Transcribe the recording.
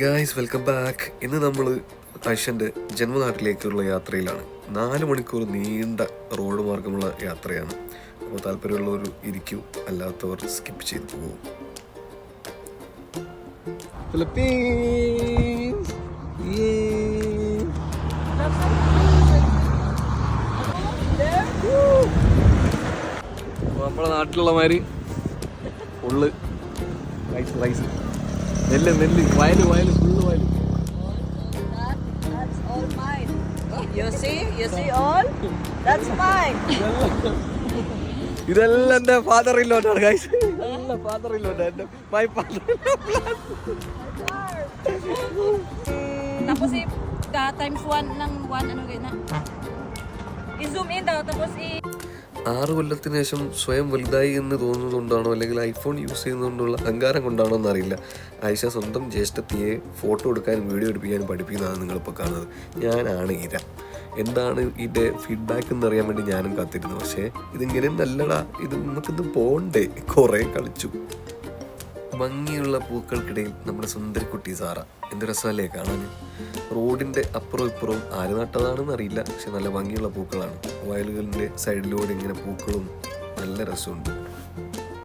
Guys welcome back ഇന്ന് നമ്മൾ ഐഷന്റെ ജന്മനാട്ടിലേക്കുള്ള യാത്രയിലാണ്. നാല് മണിക്കൂർ നീണ്ട റോഡ് മാർഗമുള്ള യാത്രയാണ്. അപ്പോൾ താല്പര്യമുള്ളവർ ഇരിക്കും അല്ലാത്തവർ സ്കിപ്പ് ചെയ്ത് പോകും നമ്മളെ നാട്ടിലുള്ള മാതിരി ഉള്ളു. റൈസ് റൈസ് നെല്ല് നെല്ല് വയൽ വയൽ ഫുള്ള് വയൽ That, that's all mine. You see? You see all? That's mine. ഇതെല്ലാം എന്റെ ഫാദർ ഇല്ലോട്ടാണ് ഗൈസ് ഫാദർ ഇല്ലോട്ട് എന്റെ my father Tapos i ka times 1 ng 1 ano ganyan na. I-zoom in daw tapos i ആറ് കൊല്ലത്തിന് ശേഷം സ്വയം വലുതായി എന്ന് തോന്നുന്നതുകൊണ്ടാണോ അല്ലെങ്കിൽ ഐഫോൺ യൂസ് ചെയ്യുന്നതുകൊണ്ടുള്ള അഹങ്കാരം കൊണ്ടാണോ എന്നറിയില്ല. ആയിഷ സ്വന്തം ജ്യേഷ്ഠത്തിയെ ഫോട്ടോ എടുക്കാനും വീഡിയോ എടുപ്പിക്കാനും പഠിപ്പിക്കുന്നതാണ് നിങ്ങളിപ്പോൾ കാണുന്നത്. ഞാനാണ് ഇര. എന്താണ് ഇതിന്റെ ഫീഡ്ബാക്ക് എന്ന് അറിയാൻ വേണ്ടി ഞാനും കാത്തിരുന്നു. പക്ഷേ ഇതിങ്ങനെ നല്ലടാ ഇത് നമുക്കിത് പോണ്ടേ കുറേ കളിച്ചു. ഭംഗിയുള്ള പൂക്കൾക്കിടയിൽ നമ്മുടെ സുന്ദരിക്കുട്ടി സാറ. എന്ത് രസമല്ലേ കാണാൻ? റോഡിന്റെ അപ്പുറവും ഇപ്പുറവും ആര് നട്ടതാണെന്ന് അറിയില്ല. പക്ഷെ നല്ല ഭംഗിയുള്ള പൂക്കളാണ്. വയലുകളിന്റെ സൈഡിലൂടെ ഇങ്ങനെ പൂക്കളും നല്ല രസമുണ്ട്.